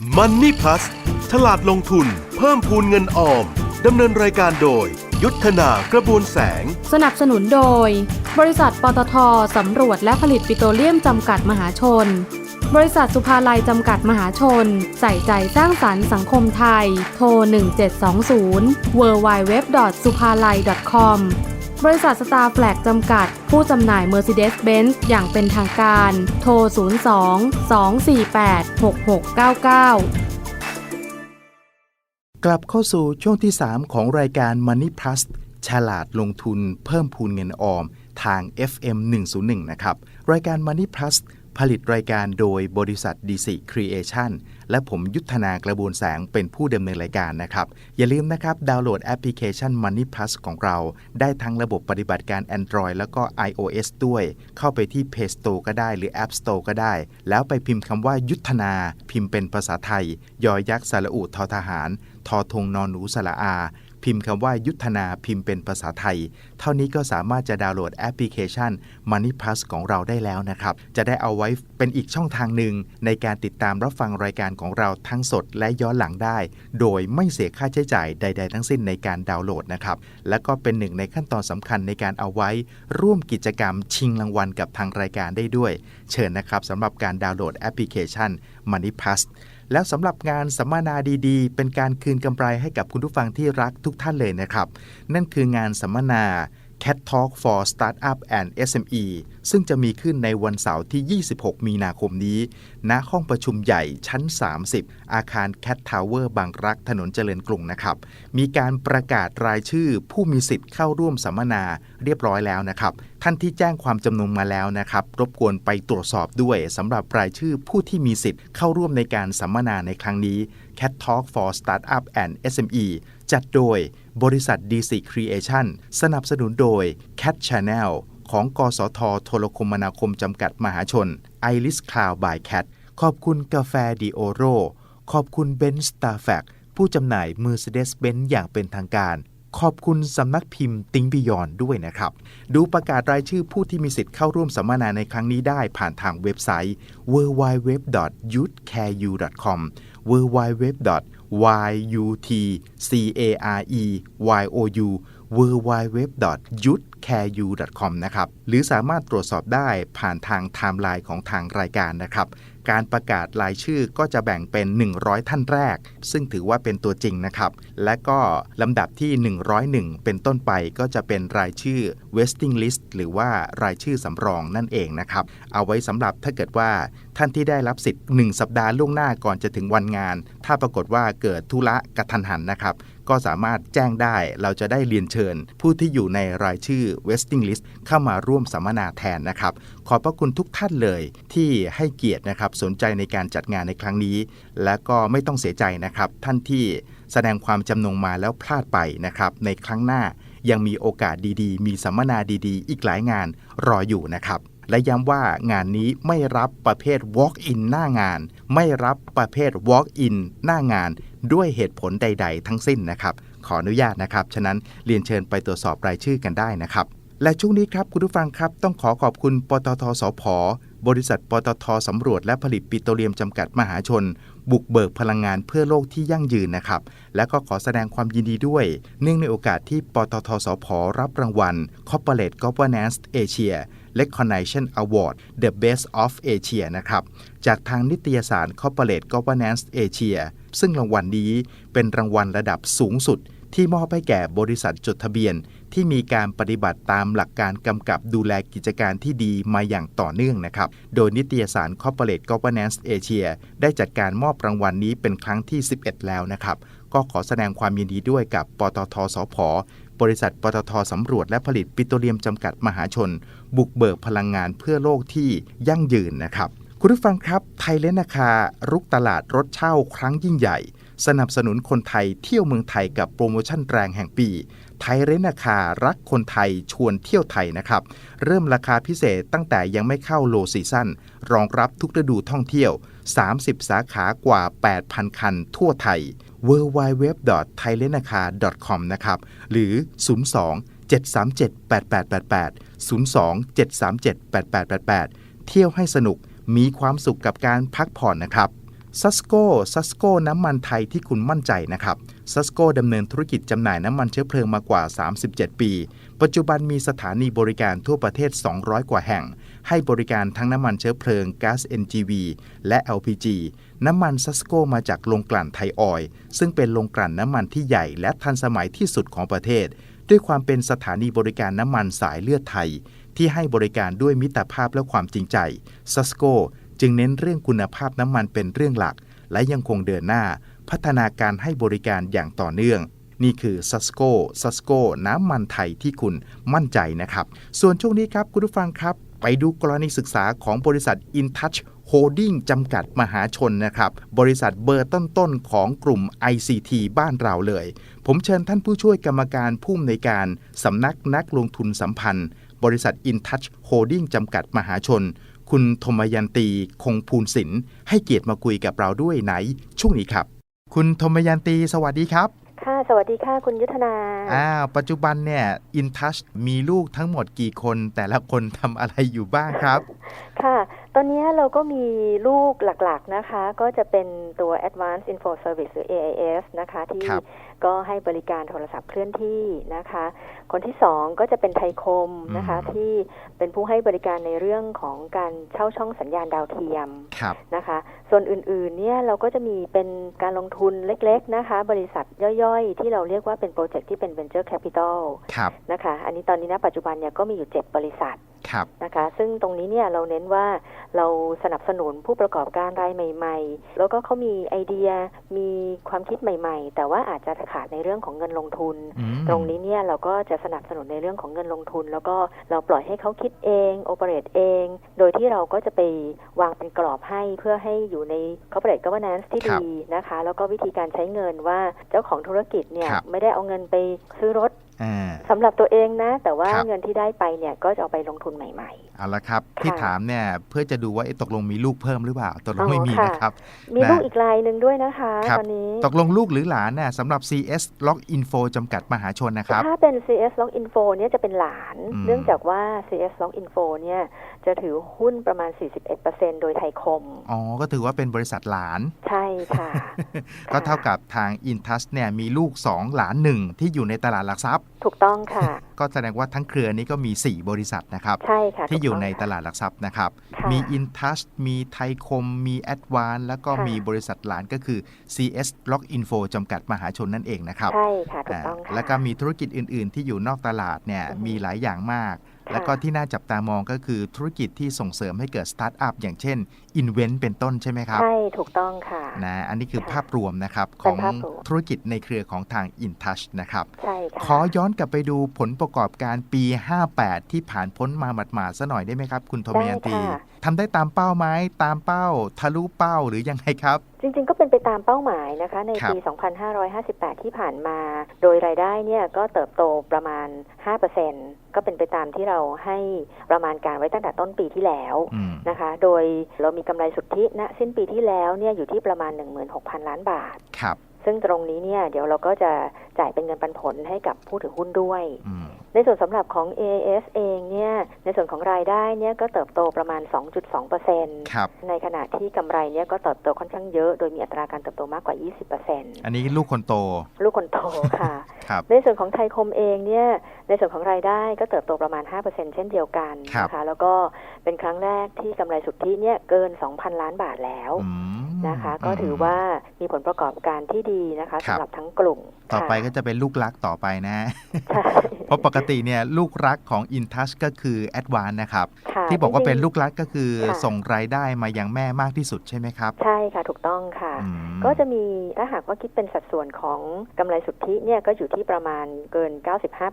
Money Plus ฉลาดลงทุน เพิ่มพูนเงินออม ดำเนินรายการโดย ยุทธนากระบวนแสง สนับสนุนโดย บริษัทปตทสำรวจและผลิตปิโตรเลียมจำกัดมหาชน บริษัทสุภาลัยจำกัดมหาชน ใส่ใจสร้างสรรค์สังคมไทย โทร 1720 w w w s u p a l a i com บริษัทสตาร์แฟลกจำกัด ผู้จำหน่าย Mercedes-Benz อย่างเป็นทางการ โทร 02 248 6699 กลับเข้าสู่ช่วงที่ 3 ของรายการ Money Plus ฉลาดลงทุนเพิ่มพูนเงินออมทาง FM 101 นะครับ รายการ Money Plus ผลิตรายการโดยบริษัท DC Creation และผมยุทธนากระบวนแสงเป็นผู้ดำเนินรายการนะครับ อย่าลืมนะครับ ดาวน์โหลดแอปพลิเคชัน Money Plus ของเรา ได้ทั้งระบบปฏิบัติการ Android แล้วก็ iOS ด้วย เข้าไปที่ Play Store ก็ได้หรือ App Store ก็ได้ แล้วไปพิมพ์คำว่ายุทธนา พิมพ์เป็นภาษาไทย ยอยักษ์สระอุทอทหาร ทอทงนอนหนูสระอา พิมพ์คำว่ายุทธนาพิมพ์เป็นภาษาไทย เท่านี้ก็สามารถจะดาวน์โหลดแอปพลิเคชัน Money Plus ของเราได้แล้วนะครับ จะได้เอาไว้เป็นอีกช่องทางหนึ่ง ในการติดตามรับฟังรายการของเราทั้งสดและย้อนหลังได้ โดยไม่เสียค่าใช้จ่ายใด ๆ ทั้งสิ้นในการดาวน์โหลดนะครับ และก็เป็นหนึ่งในขั้นตอนสำคัญในการเอาไว้ ร่วมกิจกรรมชิงรางวัลกับทางรายการได้ด้วย เชิญนะครับสำหรับการดาวน์โหลดแอปพลิเคชัน Money Plus แล้วสำหรับงานสัมมนาดีๆ เป็นการคืนกำไรให้กับคุณผู้ฟังที่รักทุกท่านเลยนะครับ นั่นคืองานสัมมนา Cat Talk for Startup and SME ซึ่งจะมีขึ้นในวันเสาร์ที่ 26 มีนาคมนี้ ณ ห้องประชุมใหญ่ชั้น 30 อาคาร Cat Tower บางรักถนนเจริญกรุงนะครับ มีการประกาศรายชื่อผู้มีสิทธิ์เข้าร่วมสัมมนาเรียบร้อยแล้วนะครับ ท่านที่แจ้งความจำนงมาแล้วนะครับ รบกวนไปตรวจสอบด้วยสำหรับรายชื่อผู้ที่มีสิทธิ์เข้าร่วมในการสัมมนาในครั้งนี้ Cat Talk for Startup and SME จัดโดย บริษัท DC Creation สนับสนุนโดย Cat Channel ของ กสทโทรคมนาคมจำกัดมหาชน Iris Cloud by Cat ขอบคุณกาแฟดีโอโร ขอบคุณเบนซ์ตาแฟกผู้จำหน่าย Mercedes-Benz อย่างเป็นทางการ ขอบคุณสำนักพิมพ์ติงบิยอนด้วยนะครับ ดูประกาศรายชื่อผู้ที่มีสิทธิ์เข้าร่วมสัมมนาในครั้งนี้ได้ผ่านทางเว็บไซต์ www.youthcareu.com www y u t c a r e y o u w w w y u t c a r e u c o m นะครับ หรือสามารถตรวจสอบได้ผ่านทางไทม์ไลน์ของทางรายการนะครับ การประกาศรายชื่อก็จะแบ่งเป็น 100 ท่านแรก ซึ่งถือว่าเป็นตัวจริงนะครับ และก็ลำดับที่ 101 เป็นต้นไปก็จะเป็นรายชื่อ waiting list หรือว่ารายชื่อสำรองนั่นเองนะครับ เอาไว้สำหรับถ้าเกิดว่าท่านที่ได้รับสิทธิ์ 1 สัปดาห์ล่วงหน้าก่อนจะถึงวันงาน ถ้าปรากฏว่าเกิดธุระกระทันหันนะครับ ก็สามารถแจ้งได้เราจะได้เรียนเชิญ ผู้ที่อยู่ในรายชื่อ waiting list เข้ามาร่วมสัมมนาแทนนะครับ ขอบพระคุณทุกท่านเลยที่ให้เกียรตินะครับสนใจในการจัดงานในครั้งนี้ และก็ไม่ต้องเสียใจนะครับ ท่านที่แสดงความจำนงมาแล้วพลาดไปนะครับ ในครั้งหน้ายังมีโอกาสดีๆ มีสัมมนาดีๆ อีกหลายงานรออยู่นะครับ และย้ำว่างานนี้ไม่รับประเภท walk-in หน้างาน ไม่รับประเภท walk-in หน้างาน ด้วยเหตุผลใด ๆ ทั้งสิ้นนะครับ ขออนุญาตนะครับ ฉะนั้นเรียนเชิญไปตรวจสอบรายชื่อกันได้นะครับ และช่วงนี้ครับคุณผู้ฟังครับ ต้องขอขอบคุณปตทสพบริษัทปตทสำรวจและผลิตปิโตรเลียมจำกัดมหาชน บุกเบิกพลังงานเพื่อโลกที่ยั่งยืนนะครับ และก็ขอแสดงความยินดีด้วย เนื่องในโอกาสที่ปตทสพรับรางวัล Corporate Governance Asia Recognition Award The Best of Asia นะครับ จากทางนิตยสาร Corporate Governance Asia ซึ่งรางวัลนี้เป็นรางวัลระดับสูงสุด ที่มอบให้แก่บริษัทจดทะเบียน ที่มีการปฏิบัติตามหลักการกำกับดูแลกิจการที่ดีมาอย่างต่อเนื่องนะครับ โดยนิตยสาร Corporate Governance Asia ได้จัดการมอบรางวัลนี้เป็นครั้งที่ 11 แล้วนะครับ ก็ขอแสดงความยินดีด้วยกับปตทสพบริษัทปตทสำรวจและผลิตปิโตรเลียมจำกัดมหาชน บุกเบิกพลังงานเพื่อโลกที่ยั่งยืนนะครับ คุณผู้ฟังครับไทยเลนนาคารุกตลาดรถเช่าครั้งยิ่งใหญ่ สนับสนุนคนไทยเที่ยวเมืองไทยกับโปรโมชั่นแรงแห่งปีไทยเรนนาคารักคนไทยชวนเที่ยวไทยนะครับ เริ่มราคาพิเศษตั้งแต่ยังไม่เข้าโลซีซั่นรองรับทุกฤดูท่องเที่ยว 30 สาขากว่า 8,000 คันทั่วไทย w w w t h a i l e n a c a c o m นะครับ หรือ 02 737 8888 02 737 8888 เที่ยวให้สนุกมีความสุขกับการพักผ่อนนะครับซัสโกซัสโกน้ำมันไทยที่คุณมั่นใจนะครับซัสโกดำเนินธุรกิจจำหน่ายน้ำมันเชื้อเพลิงมากว่า 37 ปี ปัจจุบันมีสถานีบริการทั่วประเทศ 200 กว่าแห่ง ให้บริการทั้งน้ำมันเชื้อเพลิงก๊าซ NGV และ LPG น้ำมันซัสโกมาจากโรงกลั่นไทยออยล์ซึ่งเป็นโรงกลั่นน้ำมันที่ใหญ่และทันสมัยที่สุดของประเทศ ด้วยความเป็นสถานีบริการน้ำมันสายเลือดไทย ที่ให้บริการด้วยมิตรภาพและความจริงใจซัสโกจึงเน้นเรื่องคุณภาพน้ำมันเป็นเรื่องหลัก และยังคงเดินหน้า พัฒนาการให้บริการอย่างต่อเนื่องนี่คือซัสโกซัสโกน้ำมันไทยที่คุณมั่นใจนะครับ ส่วนช่วงนี้ครับ คุณผู้ฟังครับ ไปดูกรณีศึกษาของบริษัท InTouch Holding จำกัดมหาชนนะครับ บริษัทเบอร์ต้นๆ ของกลุ่ม ICT บ้านเราเลย ผมเชิญท่านผู้ช่วยกรรมการผู้อำนวยการสำนักนักลงทุนสัมพันธ์ บริษัท InTouch Holding จำกัดมหาชน คุณธมยันตี คงภูลศิลป์ให้เกียรติมาคุยกับเราด้วยในช่วงนี้ครับ คุณธมยันตี สวัสดีครับค่ะ สวัสดีค่ะ คุณยุทธนาอ้าวปัจจุบันเนี่ย InTouch มีลูกทั้งหมดกี่คน แต่ละคนทำอะไรอยู่บ้างครับ ค่ะตอนนี้เราก็มีลูกหลักๆนะคะ ก็จะเป็นตัว Advanced Info Service หรือ AIS นะคะ ที่ครับก็ให้บริการโทรศัพท์เคลื่อนที่นะคะ คนที่สองก็จะเป็นไทยคมนะคะอืมที่เป็นผู้ให้บริการในเรื่องของการเช่าช่องสัญญาณดาวเทียมครับนะคะ ส่วนอื่นๆเนี่ยเราก็จะมีเป็นการลงทุนเล็ก ๆ นะคะ บริษัทย่อยๆ ที่เราเรียกว่าเป็นโปรเจกต์ที่เป็น Venture Capital ครับนะคะ อันนี้ตอนนี้นะปัจจุบันเนี่ยก็มีอยู่7บริษัทครับนะคะ ซึ่งตรงนี้เนี่ยเราเน้นว่าเราสนับสนุนผู้ประกอบการรายใหม่ ๆ แล้วก็เขามีไอเดียมีความคิดใหม่ ๆ แต่ว่าอาจจะขาดในเรื่องของเงินลงทุนอืมตรงนี้เนี่ยเราก็จะสนับสนุนในเรื่องของเงินลงทุน แล้วก็เราปล่อยให้เขาคิดเองโอเปเรตเอง โดยที่เราก็จะไปวางเป็นกรอบให้เพื่อให้อยู่ใน corporate governance ที่ครับดีนะคะ แล้วก็วิธีการใช้เงินว่าเจ้าของธุรกิจเนี่ยครับไม่ได้เอาเงินไปซื้อรถอ่า สำหรับตัวเองนะ แต่ว่าครับเงินที่ได้ไปเนี่ยก็จะเอาไปลงทุนใหม่เอาละครับ ที่ค่ะถามเนี่ยเพื่อจะดูว่าเอ๊ะตกลงมีลูกเพิ่มหรือเปล่าตกลงอ๋อไม่มีค่ะนะครับๆมีนะลูกอีกรายหนึ่งด้วยนะคะครับตอนนี้ตกลงลูกหรือหลานเนี่ยสำหรับ CS Log Info จำกัดมหาชนนะครับ ถ้าเป็น CS Log Info เนี่ยจะเป็นหลานอืมเนื่องจากว่า CS Log Info เนี่ย จะถือหุ้นประมาณ 41%โดยไทยคม อ๋อ ก็ถือว่าเป็นบริษัทหลาน ใช่ค่ะ ก็เท่ากับทาง InTouch เนี่ยมีลูก 2 หลานหนึ่งที่อยู่ในตลาดหลักทรัพย์ ถูกต้องค่ะ ก็แสดงว่าทั้งเครือนี้ก็มี 4 บริษัทนะครับ ใช่ค่ะ ที่อยู่ถูกในต้งตลาดหลักทรัพย์นะครับค่ะมี InTouch มีไทยคม มี Advance แล้วก็ค่ะมีบริษัทหลานก็คือ CS Log Info จำกัดมหาชนนั่นเองนะครับ ใช่ค่ะ ถูกอ่าต้องค่ะ แล้วก็มีธุรกิจอื่น ๆ ที่อยู่นอกตลาดเนี่ยอือฮึมีหลายอย่างมากค่ะ แล้วก็ที่น่าจับตามองก็คือธุรกิจที่ส่งเสริมให้เกิดสตาร์ทอัพอย่างเช่น Invent เป็นต้นใช่ไหมครับ ใช่ ถูกต้องค่ะนะอันนี้คือค่ะภาพรวมนะครับขเป็อนงภาพรวมธุรกิจในเครือของทาง InTouch นะครับ ใช่ค่ะ ขอย้อนกลับไปดูผลประกอบการปี 58 ที่ผ่านพ้นมาหมาดๆซะหน่อยได้ไหมครับ คุณโทมยันตีได้ค่ะทำได้ตามเป้าไหมตามเป้า ทะลุเป้าหรือยังไงครับ จริง ๆ ก็เป็นไปตามเป้าหมายนะคะ ในครับปี 2558 ที่ผ่านมา โดยรายได้เนี่ยก็เติบโตประมาณ 5%ก็เป็นไปตามที่เราให้ประมาณการไว้ตั้งแต่ต้นปีที่แล้วอืมนะคะ โดยเรามีกำไรสุทธิณสิ้นปีที่แล้วเนี่ยอยู่ที่ประมาณ 16,000 ล้านบาทครับซึ่งตรงนี้เนี่ยเดี๋ยวเราก็จะจ่ายเป็นเงินปันผลให้กับผู้ถือหุ้นด้วยอืมในส่วนสำหรับของ AIS เองเนี่ยในส่วนของรายได้เนี่ยก็เติบโตประมาณ 2.2%ครับ ในขณะที่กำไรเนี่ยก็เติบโตค่อนข้างเยอะ โดยมีอัตราการเติบโตมากกว่า 20%อันนี้ลูกคนโต ลูกคนโตค่ะ ครับ ในส่วนของไทยคมเองเนี่ยในส่วนของรายได้ก็เติบโตประมาณ 5%เช่นเดียวกันครับนะคะแล้วก็เป็นครั้งแรกที่กำไรสุทธิเนี่ยเกิน 2,000 ล้านบาทแล้วอืมนะคะ ก็ถือว่ามีผลประกอบการที่ดีนะคะครับสำหรับทั้งกลุ่ม ต่อไปค่ะก็จะเป็นลูกรักต่อไปนะใช่เพราะปกติเนี่ยลูกรักของ InTouch ก็คือ Advance นะครับ ค่ะที่บอกว่าจริงๆเป็นลูกรักก็คือค่ะ ส่งรายได้มายังแม่มากที่สุดใช่ไหมครับใช่ค่ะถูกต้องค่ะ อืม ก็จะมีถ้าหากว่าคิดเป็นสัดส่วนของกำไรสุทธิเนี่ยก็อยู่ที่ประมาณเกิน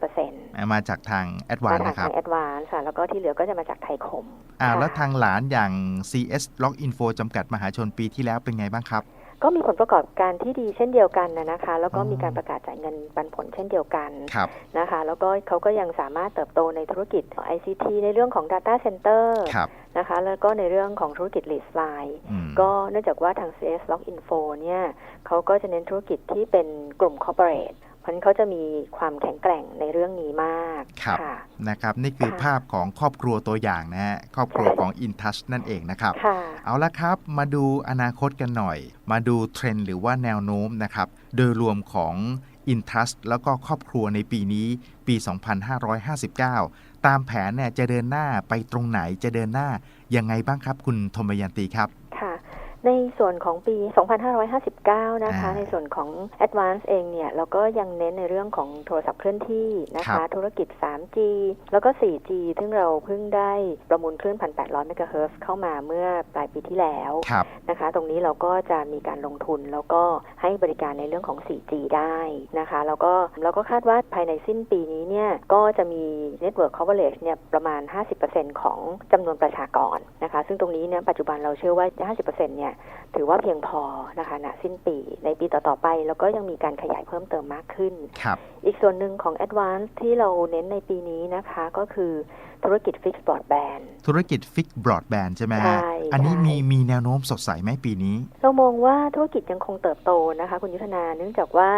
95%มาจากทางมา Advance จากนะครับทางแอดวานซ์ค่ะแล้วก็ที่เหลือก็จะมาจากไทยคม อ่าค่ะ แล้วทางหลานอย่าง CS Log Info จำกัดมหาชนปีที่แล้วเป็นไงบ้างครับ ก็มีผลประกอบการที่ดีเช่นเดียวกันนะนะคะ แล้วก็อ๋อมีการประกาศจ่ายเงินปันผลเช่นเดียวกันครับนะคะ แล้วก็เขาก็ยังสามารถเติบโตในธุรกิจ ICT ในเรื่องของ Data Center ครับนะคะ แล้วก็ในเรื่องของธุรกิจ Lease Line อืมก็เนื่องจากว่าทาง CS Log Info เนี่ยเขาก็จะเน้นธุรกิจที่เป็นกลุ่ม corporate เพราะฉะนั้นเขาจะมีความแข็งแกร่งในเรื่องนี้มากครับค่ะนะครับ นี่คือค่ะภาพของครอบครัวตัวอย่างนะฮะครอบครัวของ InTouch นั่นเองนะครับค่ะเอาละครับมาดูอนาคตกันหน่อย มาดูเทรนด์หรือว่าแนวโน้มนะครับ โดยรวมของ InTrust แล้วก็ครอบครัวในปีนี้ปี 2559 ตามแผนเนี่ยจะเดินหน้าไปตรงไหนจะเดินหน้ายังไงบ้างครับ คุณธมยันตีครับค่ะ ในส่วนของปี 2559 นะคะอ่าในส่วนของ Advance เองเนี่ย เราก็ยังเน้นในเรื่องของโทรศัพท์เคลื่อนที่นะครัคะบธุรกิจ 3G แล้วก็ 4G ซึ่งเราเพิ่งได้ประมูลคลื่น 1,800 เมกะเฮิรตซ์เข้ามาเมื่อปลายปีที่แล้วครับนะคะ ตรงนี้เราก็จะมีการลงทุนแล้วก็ให้บริการในเรื่องของ 4G ได้นะคะ แล้วก็เราก็คาดว่าภายในสิ้นปีนี้เนี่ย ก็จะมี Network Coverage เนี่ยประมาณ 50%ของจำนวนประชากรนะคะ ซึ่งตรงนี้เนี่ยปัจจุบันเราเชื่อว่า 50%เนี่ยถือว่าเพียงพอนะคะณสิ้นปีในปีต่อ ๆ ไป แล้วก็ยังมีการขยายเพิ่มเติมมากขึ้นครับอีกส่วนหนึ่งของ Advance ที่เราเน้นในปีนี้นะคะก็คือธุรกิจ Fixed Broadband ธุรกิจฟิกบรอดแบนใช่ไหมฮะใช่อันนี้ใช่มีมีแนวโน้มสดใสไหมปีนี้ เรามองว่าธุรกิจยังคงเติบโตนะคะคุณยุทธนา เนื่องจากว่า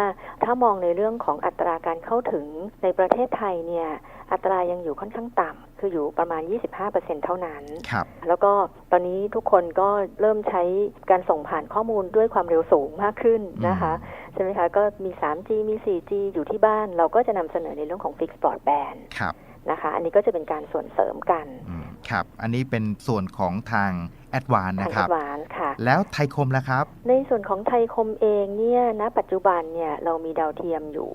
ถ้ามองในเรื่องของอัตราการเข้าถึงในประเทศไทยเนี่ยอัตรายังอยู่ค่อนข้างต่ำ คืออยู่ประมาณ 25%เท่านั้นครับแล้วก็ตอนนี้ทุกคนก็เริ่มใช้การส่งผ่านข้อมูลด้วยความเร็วสูงมากขึ้นนะคะ ใช่ไหมคะ ก็มี 3G มี 4G อยู่ที่บ้าน เราก็จะนำเสนอในเรื่องของ Fixed Broadband ครับนะคะ อันนี้ก็จะเป็นการส่วนเสริมกันอืมครับ อันนี้เป็นส่วนของทางแอดวานทางนะคแอรับดวานค่ะ แล้วไทยคมล่ะครับ ในส่วนของไทยคมเองเนี่ยณปัจจุบันเนี่ยเรามีดาวเทียมอยู่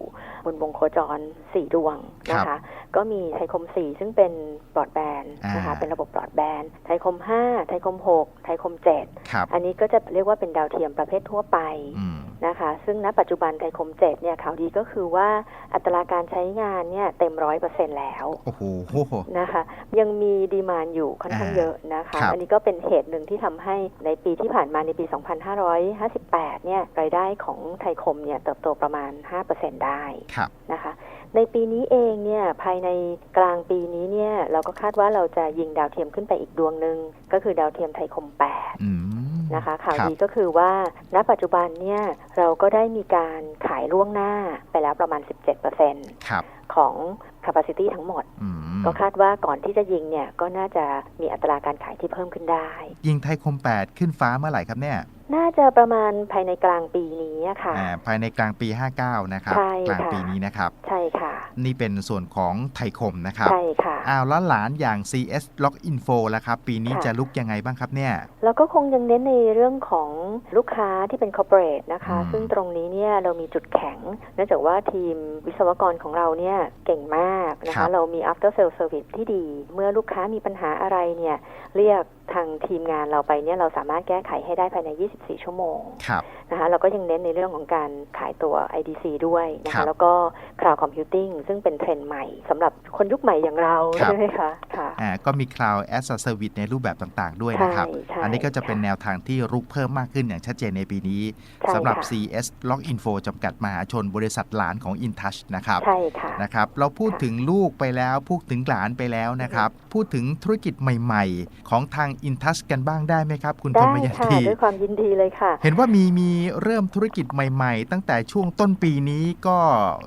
บนวงโคจร 4 ดวงนะครัคะ บก็มีไทยคม 4 ซึ่งเป็นบรอดแบนด์นะคะ อ่า เป็นระบบบรอดแบนด์ไทยคม 5 ไทยคม 6 ไทยคม ครับ 7 อันนี้ก็จะเรียกว่าเป็นดาวเทียมประเภททั่วไปอืม นะคะ ซึ่งณปัจจุบันไทยคม 7 เนี่ยข่าวดีก็คือว่าอัตราการใช้งานเนี่ยเต็มร้อยเปอร์เซ็นแล้ว โอ้โห นะคะยังมีดีมานอยู่ค่อนข้างอ่าเยอะนะคะ ครับ อันนี้ก็เป็นเหตุหนึ่งที่ทำให้ในปีที่ผ่านมาในปี 2558 เนี่ยรายได้ของไทยคมเนี่ยเติบโตประมาณ 5%ได้ครับนะคะ ในปีนี้เองเนี่ยภายในกลางปีนี้เนี่ยเราก็คาดว่าเราจะยิงดาวเทียมขึ้นไปอีกดวงหนึ่งก็คือดาวเทียมไทยคม 8นะคะข่าวดีก็คือว่าณปัจจุบันเนี่ยเราก็ได้มีการขายล่วงหน้าไปแล้วประมาณ 17%ครับของ capacity ทั้งหมดอืมก็คาดว่าก่อนที่จะยิงเนี่ย ก็น่าจะมีอัตราการขายที่เพิ่มขึ้นได้ ยิงไทยคม 8 ขึ้นฟ้าเมื่อไหร่ครับเนี่ย น่าจะประมาณภายในกลางปีนี้อะค่ะอ่าภายในกลางปี 59 นะครับใช่กลางค่ะปีนี้นะครับ ใช่ค่ะ นี่เป็นส่วนของไทยคมนะครับ ใช่ค่ะ อ้าวแล้วหลานอย่าง CS Log Info ล่ะครับ ปีนี้ค่ะจะลุกยังไงบ้างครับเนี่ย แล้วก็คงยังเน้นในเรื่องของลูกค้าที่เป็น corporate นะคะอืมซึ่งตรงนี้เนี่ยเรามีจุดแข็ง เนื่องจากว่าทีมวิศวกรของเราเนี่ยเก่งมากนะครัคะบเรามี after sale service ที่ดี เมื่อลูกค้ามีปัญหาอะไรเนี่ย เรียกทางทีมงานเราไปเนี่ยเราสามารถแก้ไขให้ได้ภายใน 24 ชั่วโมงครับนะคะเราก็ยังเน้นในเรื่องของการขายตัว IDC ด้วยนะครัคะบแล้วก็ Cloud Computing ซึ่งเป็นเทรนด์ใหม่สำหรับคนยุคใหม่อย่างเราครับใช่ไหมคะค่ะอ่าก็มี Cloud as a Service ในรูปแบบต่างๆ ด้วยนะครับใช่ใช่อันนี้ก็จะเป็นค่ะแนวทางที่รุกเพิ่มมากขึ้นอย่างชัดเจนในปีนี้ใช่สำหรับค่ะ CS Log Info จำกัดมหาชนบริษัทหลานของ InTouch นะครับใช่ค่ะนะครับเราพูดถึงลูกไปแล้วพูดถึงหลานไปแล้วนะครับพูดถึงธุรกิจใหม่ ๆ ของทาง InTouch กันบ้างได้ไหมครับ คุณธได้มยันค่ะทีด้วยความยินดีเลยค่ะ เห็นว่ามีมีเริ่มธุรกิจใหม่ ๆ ตั้งแต่ช่วงต้นปีนี้ก็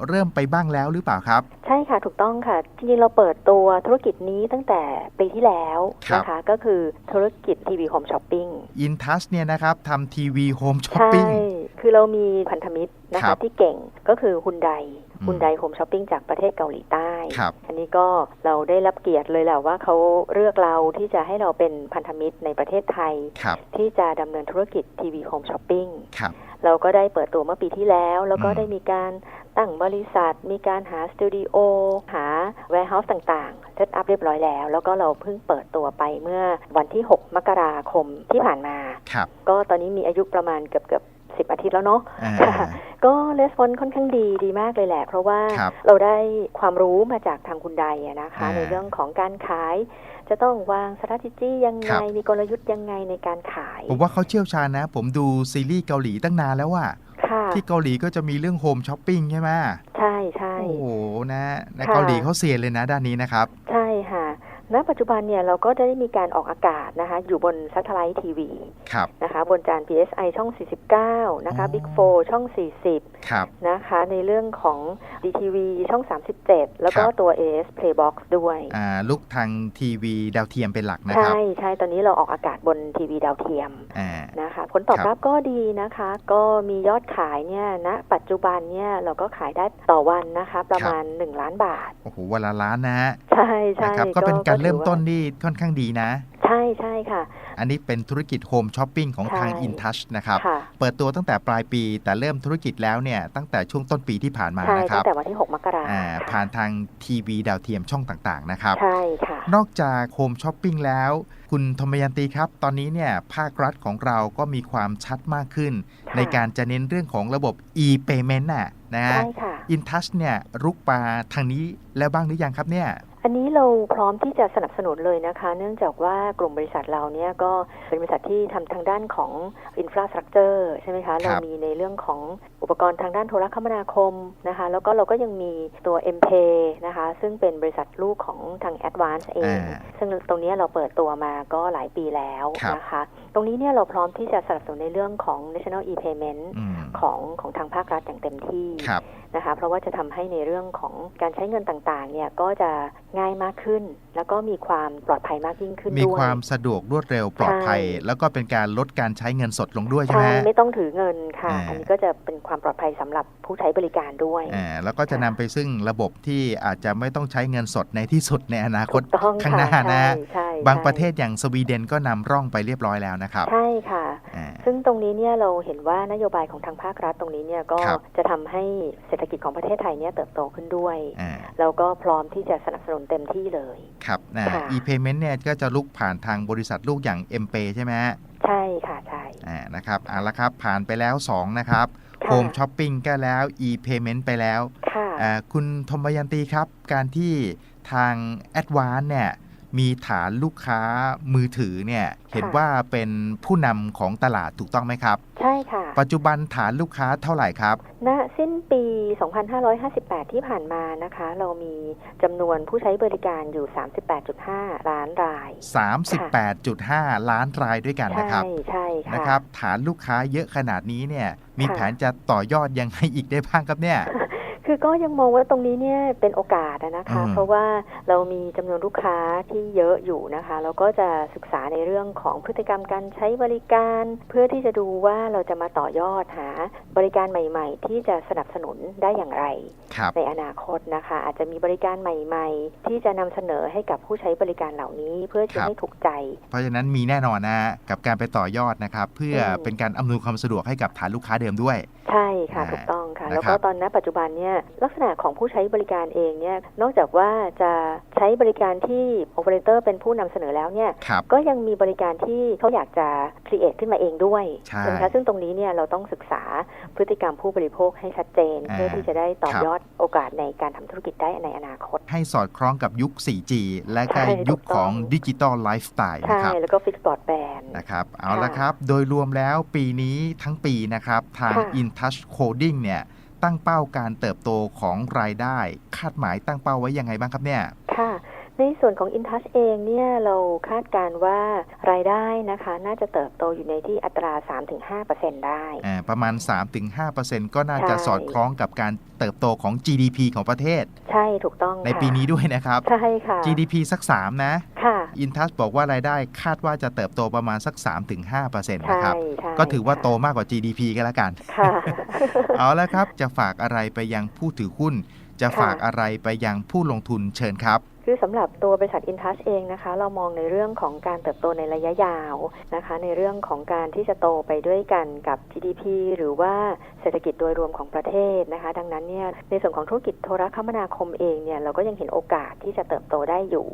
เริ่มไปบ้างแล้วหรือเปล่าครับ ใช่ค่ะถูกต้องค่ะจริงๆเราเปิดตัวธุรกิจนี้ตั้งแต่ปีที่แล้วครับนะคะก็คือธุรกิจทีวีโฮมช้อปปิ้ง InTouch เนี่ยนะครับทำทีวีโฮมช้อปใช่ปิ้งคือเรามีพันธมิตรนะครัคะบที่เก่งก็คือฮุนไดอืม ฮุนไดโฮมช้อปปิ้งจากประเทศเกาหลีใต้ครับอันนี้ก็เราได้รับเกียรติเลยแหละว่าเขาเลือกเราที่จะให้เราเป็นพันธมิตรในประเทศไทยครับที่จะดำเนินธุรกิจทีวีโฮมช้อปปิ้งครับเราก็ได้เปิดตัวเมื่อปีที่แล้ว แล้วก็อืมได้มีการตั้งบริษัท มีการหาสตูดิโอ หา warehouse ต่างๆเซตอัพเรียบร้อยแล้ว แล้วก็เราเพิ่งเปิดตัวไปเมื่อวันที่ 6 มกราคมที่ผ่านมาครับก็ตอนนี้มีอายุประมาณเกือบเกือบ สิบอาทิตย์แล้วเนาะอ่าก็レスปอนค่อนข้างดีดีมากเลยแหละ เพราะว่าครับเราได้ความรู้มาจากทางคุณใดอะนะคะอ่าในเรื่องของการขาย จะต้องวาง strategy ยังครัไงบมีกลยุทธ์ยังไงในการขาย ผมว่าเขาเชี่ยวชาญนะ ผมดูซีรีส์เกาหลีตั้งนานแล้วว่าค่ะที่เกาหลีก็จะมีเรื่องโฮมช้อปปิ้งใช่ไหมใช่ใช่โอ้โหนะในค่ะเกาหลีเขาเซียนเลยนะด้านนี้นะครับ ใช่ค่ะ ณปัจจุบันเนี่ยเราก็ได้มีการออกอากาศนะคะ อยู่บน Satellite TV ครับนะคะ บนจาน PSI ช่อง 49 นะคะอ๋อ Big 4 ช่องครับ40นะคะ ในเรื่องของ DTV ช่อง 37 แล้วก็ครับตัว AS Playbox ด้วยอ่าลูกทางทีวีดาวเทียมเป็นหลักนะครับ ใช่ใช่ตอนนี้เราออกอากาศบนทีวีดาวเทียมอ่านะคะ ผลตอบครับรับก็ดีนะคะ ก็มียอดขายเนี่ยณปัจจุบันเนี่ยเราก็ขายได้ต่อวันนะคะ ประมาณ 1 ล้านบาทโอ้โหวันละล้านนะฮะใช่ใช่นะครับก็เป็นการเริ่มต้นถือว่ที่ค่อนข้างดีนะาใช่ใช่ค่ะ อันนี้เป็นธุรกิจโฮมช้อปปิ้งของทางใช่ InTouch นะครับค่ะเปิดตัวตั้งแต่ปลายปี แต่เริ่มธุรกิจแล้วเนี่ยตั้งแต่ช่วงต้นปีที่ผ่านมาใช่นะคตั้รังบแต่วันที่ 6 มกราอ่าค่ะผ่านทางทีวีดาวเทียมช่องต่างๆนะครับใช่ค่ะนอกจากโฮมช้อปปิ้งแล้ว คุณธมยันตีครับ ตอนนี้เนี่ยภาครัฐของเราก็มีความชัดมากขึ้นค่ะในการจะเน้นเรื่องของระบบ e-payment น่ะนะฮะใช่ค่ะ InTouch เนี่ยรุกปาทางนี้แล้วบ้างหรือยังครับเนี่ย อันนี้ เราพร้อมที่จะสนับสนุนเลยนะคะ เนื่องจากว่ากลุ่มบริษัทเราเนี่ยก็เป็นบริษัทที่ทำทางด้านของอินฟราสตรักเจอร์ใช่ไหมคะ เรามีในเรื่องของอุปกรณ์ทางด้านโทรคมนาคมนะคะ แล้วก็เราก็ยังมีตัว m p a y นะคะ ซึ่งเป็นบริษัทลูกของทาง Advance เองอ่าซึ่งตรงนี้เราเปิดตัวมาก็หลายปีแล้วครับนะคะ ตรงนี้เนี่ยเราพร้อมที่จะสนับสนุนในเรื่องของ national e-payment อืมของของทางภาครัฐอย่างเต็มที่ครับนะคะ เพราะว่าจะทำให้ในเรื่องของการใช้เงินต่างๆเนี่ยก็จะง่ายมากขึ้น แล้วก็มีความปลอดภัยมากยิ่งขึ้นมีด้วยความสะดวกรวดเร็วปลอดภัยใช่แล้วก็เป็นการลดการใช้เงินสดลงด้วยใช่ไหมใช่ฮะไม่ต้องถือเงินค่ะอ่าอันนี้ก็จะเป็นความปลอดภัยสำหรับผู้ใช้บริการด้วยอ่าแล้วก็จะนำไปซึ่งระบบที่อาจจะไม่ต้องใช้เงินสดในที่สุดในอนาคถูตกต้องข้างหน้าค่ะนะใช่ใช่บางใช่ประเทศอย่างสวีเดนก็นำร่องไปเรียบร้อยแล้วนะครับ ใช่ค่ะอ่า ซึ่งตรงนี้เนี่ยเราเห็นว่านโยบายของทางภาครัฐตรงนี้เนี่ยก็ครับจะทำให้เศรษฐกิจของประเทศไทยเนี่ยเติบโตขึ้นด้วย อ่าแล้วก็พร้อมที่จะสนับสนุนเต็มที่เลย ครับนะ ค่ะ e-payment เนี่ยก็จะลุกผ่านทางบริษัทลูกอย่าง m p a y ใช่ไหมฮะใช่ค่ะใช่ อ่านะครับเอาละครับผ่านไปแล้ว 2 นะครับ ค่ะ Home Shopping ก็แล้ว e-payment ไปแล้วค่ะ อ่าคุณธมยันตีครับ การที่ทาง Advance เนี่ย มีฐานลูกค้ามือถือเนี่ยเห็นว่าเป็นผู้นำของตลาดถูกต้องไหมครับ ใช่ค่ะ ปัจจุบันฐานลูกค้าเท่าไหร่ครับ ณ สิ้นปี 2558 ที่ผ่านมานะคะ เรามีจำนวนผู้ใช้บริการอยู่ 38.5 ล้านราย 38.5 ล้านรายด้วยกันนะครับ ใช่ใช่ค่ะนะครับ ฐานลูกค้าเยอะขนาดนี้เนี่ยมีค่ะแผนจะต่อยอดยังไงอีกได้บ้างครับเนี่ย คือก็ยังมองว่าตรงนี้เนี่ยเป็นโอกาสอะนะคะอืมเพราะว่าเรามีจำนวนลูกค้าที่เยอะอยู่นะคะแล้วก็จะศึกษาในเรื่องของพฤติกรรมการใช้บริการ เพื่อที่จะดูว่าเราจะมาต่อยอดหาบริการใหม่ ๆ ที่จะสนับสนุนได้อย่างไรครับในอนาคตนะคะ อาจจะมีบริการใหม่ ๆ ที่จะนำเสนอให้กับผู้ใช้บริการเหล่านี้เพื่อคจะรับให้ถูกใจ เพราะฉะนั้นมีแน่นอนนะกับการไปต่อยอดนะครับ เพื่ออมเป็นการอำนวยความสะดวกให้กับฐานลูกค้าเดมด้วย ใช่ค่ะอ่าถูกต้อง ค่ะนะครับแล้วก็ตอนนี้ปัจจุบันเนี่ยลักษณะของผู้ใช้บริการเองเนี่ยนอกจากว่าจะใช้บริการที่โอเปอเรเตอร์เป็นผู้นำเสนอแล้วเนี่ยครับก็ยังมีบริการที่เขาอยากจะครีเอทขึ้นมาเองด้วยใช่ไหมคะซึ่งตรงนี้เนี่ยเราต้องศึกษาพฤติกรรมผู้บริโภคให้ชัดเจนอ่าเพื่อที่จะได้ต่อยอดโอกาสในการทำธุรกิจได้ในอนาคต ให้สอดคล้องกับยุค 4G และก็ใช่ยุคถูกต้องของดิจิตอลไลฟ์สไตล์ใช่นะครับแล้วก็ฟิกซ์บอร์ดแบนนะครับเอาค่ะละครับ โดยรวมแล้วปีนี้ทั้งปีนะครับ ทางค่ะ InTouch Coding เนี่ย ตั้งเป้าการเติบโตของรายได้ คาดหมายตั้งเป้าไว้ยังไงบ้างครับเนี่ยค่ะ ในส่วนของ InTouch เองเนี่ยเราคาดการณ์ว่ารายได้นะคะ น่าจะเติบโตอยู่ในที่อัตรา 3-5%ได้อ่าประมาณ 3-5%ก็น่าจะใช่สอดคล้องกับการเติบโตของ GDP ของประเทศ ใช่ถูกต้องในค่ะปีนี้ด้วยนะครับ ใช่ค่ะ GDP สัก 3 นะค่ะ InTouch บอกว่ารายได้คาดว่าจะเติบโตประมาณสัก 3-5%นะครับใช่ใช่ก็ถือว่าค่ะโตมากกว่า GDP ก็แล้วกันค่ะเอาละครับจะฝากอะไรไปยังผู้ถือหุ้น จะค่ะฝากอะไรไปยังผู้ลงทุนเชิญครับ คือสำหรับตัวบริษัท InTouch เองนะคะ เรามองในเรื่องของการเติบโตในระยะยาวนะคะ ในเรื่องของการที่จะโตไปด้วยกันกับ GDP หรือว่าเศรษฐกิจโดยรวมของประเทศนะคะ ดังนั้นเนี่ยในส่วนของธุรกิจโทรคมนาคมเองเนี่ยเราก็ยังเห็นโอกาสที่จะเติบโตได้อยู่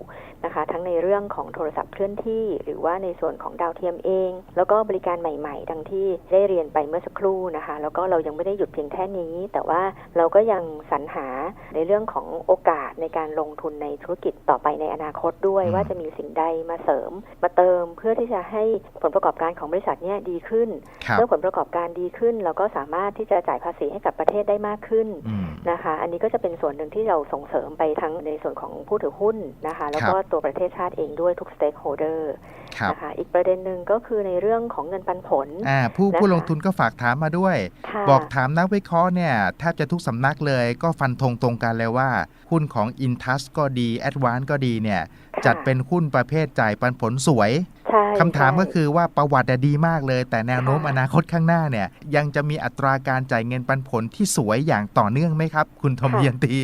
นะคะ ทั้งในเรื่องของโทรศัพท์เคลื่อนที่ หรือว่าในส่วนของดาวเทียมเอง แล้วก็บริการใหม่ๆ ดังที่ได้เรียนไปเมื่อสักครู่นะคะ แล้วก็เรายังไม่ได้หยุดเพียงแค่นี้ แต่ว่าเราก็ยังสรรหาในเรื่องของโอกาสในการลงทุนในธุรกิจต่อไปในอนาคตด้วยอืมว่าจะมีสิ่งใดมาเสริม มาเติมเพื่อที่จะให้ผลประกอบการของบริษัทเนี่ยดีขึ้นครับเมื่อผลประกอบการดีขึ้น เราก็สามารถที่จะจ่ายภาษีให้กับประเทศได้มากขึ้นอืม นะคะ อันนี้ก็จะเป็นส่วนหนึ่งที่เราส่งเสริมไปทั้งในส่วนของผู้ถือหุ้นนะคะ แล้วก็ตัวประเทศชาติเองด้วยทุก stakeholder ครับนะคะอีกประเด็นหนึ่งก็คือในเรื่องของเงินปันผลอ่าผู้นะคะผู้ลงทุนก็ฝากถามมาด้วยค่ะบอกถามนักวิเคราะห์เนี่ยแทบจะทุกสำนักเลยก็ฟันธงตรงกันเลยว่า หุ้นของ Intus ก็ดี Advance ก็ดีเนี่ยค่ะจัดเป็นหุ้นประเภทจ่ายปันผลสวย ใช่ คำถามก็ใช่คือว่าประวัติอะดีมากเลย แต่แนวโน้มค่ะอนาคตข้างหน้าเนี่ย ยังจะมีอัตราการจ่ายเงินปันผลที่สวยอย่างต่อเนื่องไหมครับ คุณทอมค่ะเยียนตี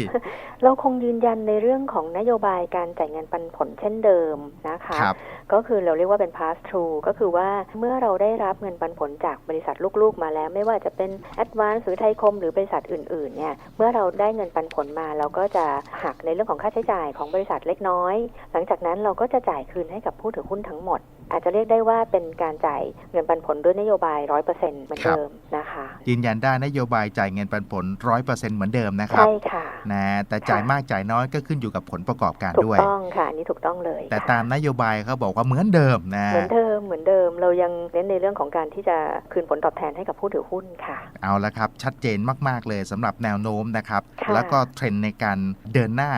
เราคงยืนยันในเรื่องของนโยบายการจ่ายเงินปันผลเช่นเดิมนะคะครับก็คือเราเรียกว่าเป็น pass through ก็คือว่าเมื่อเราได้รับเงินปันผลจากบริษัทลูกๆมาแล้ว ไม่ว่าจะเป็น Advance หรือไทยคม หรือบริษัทอื่นๆเนี่ยเมื่อเราได้เงินปันผลมา เราก็จะหักในเรื่องของค่าใช้จ่ายของบริษัทเล็กน้อย หลังจากนั้นเราก็จะจ่ายคืนให้กับผู้ถือหุ้นทั้งหมด อาจจะเรียกได้ว่าเป็นการจ่ายเงินปันผลด้วยนโยบาย100%เหมือนครับเดิมนะคะยืนยันได้นโยบายจ่ายเงินปันผลร้อยเปอร์เซ็นต์เหมือนเดิมนะครับใช่ค่ะนะแต่จ่ายมากจ่ายน้อยก็ขึ้นอยู่กับผลประกอบการถูกด้วยต้องค่ะอันนี้ถูกต้องเลย แต่ค่ะตามนโยบายเขาบอกว่าเหมือนเดิมนะเหมือนเดิมเหมือนเดิมเรายังเน้นในเรื่องของการที่จะคืนผลตอบแทนให้กับผู้ถือหุ้นค่ะ เอาละครับชัดเจนมากๆเลยสำหรับแนวโน้มนะครับค่ะแล้วก็เทรนด์ในการเดินหน้า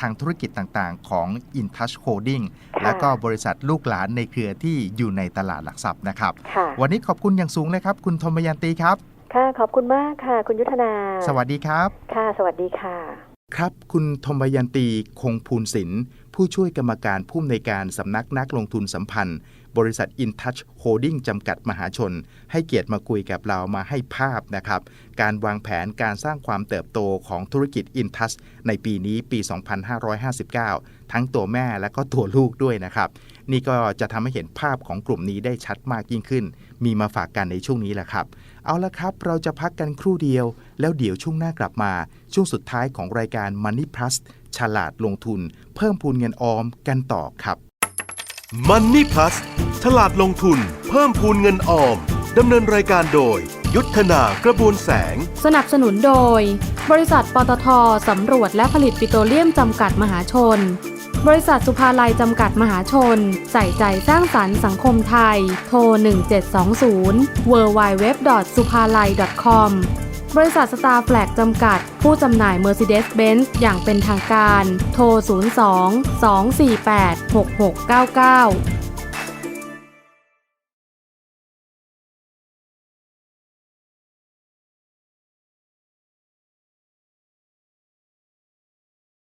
ทางธุรกิจต่างๆ ของ InTouch Holding ค่ะแล้วก็บริษัทลูกหลานในเครือที่อยู่ในตลาดหลักทรัพย์นะครับค่ะวันนี้ขอบคุณอย่างสูงเลยครับ คุณธมยันตีครับ ค่ะ ขอบคุณมากค่ะ คุณยุทธนา สวัสดีครับ ค่ะ สวัสดีค่ะ ครับ คุณธมยันตีคงภูลศิลป์ผู้ช่วยกรรมการผู้อำนวยการสำนักนักลงทุนสัมพันธ์ บริษัท InTouch Holding จำกัดมหาชน ให้เกียรติมาคุยกับเรามาให้ภาพนะครับ การวางแผนการสร้างความเติบโตของธุรกิจ InTouch ในปีนี้ปี 2559 ทั้งตัวแม่และก็ตัวลูกด้วยนะครับ นี่ก็จะทำให้เห็นภาพของกลุ่มนี้ได้ชัดมากยิ่งขึ้น มีมาฝากกันในช่วงนี้แหละครับ เอาละครับ เราจะพักกันครู่เดียว แล้วเดี๋ยวช่วงหน้ากลับมา ช่วงสุดท้ายของรายการ Money Plus ฉลาดลงทุน เพิ่มพูนเงินออมกันต่อครับ Money Plus ฉลาดลงทุน เพิ่มพูนเงินออมดำเนินรายการโดย ยุทธนากระบวนแสง สนับสนุนโดย บริษัทปตทสำรวจและผลิตปิโตรเลียมจำกัดมหาชน บริษัทสุภาลัยจำกัดมหาชน ใส่ใจสร้างสรรค์สังคมไทย โทร 1720 w w w s u p a l a i com บริษัทสตาร์แฟลกจำกัด ผู้จำหน่าย Mercedes-Benz อย่างเป็นทางการ โทร 02 248 6699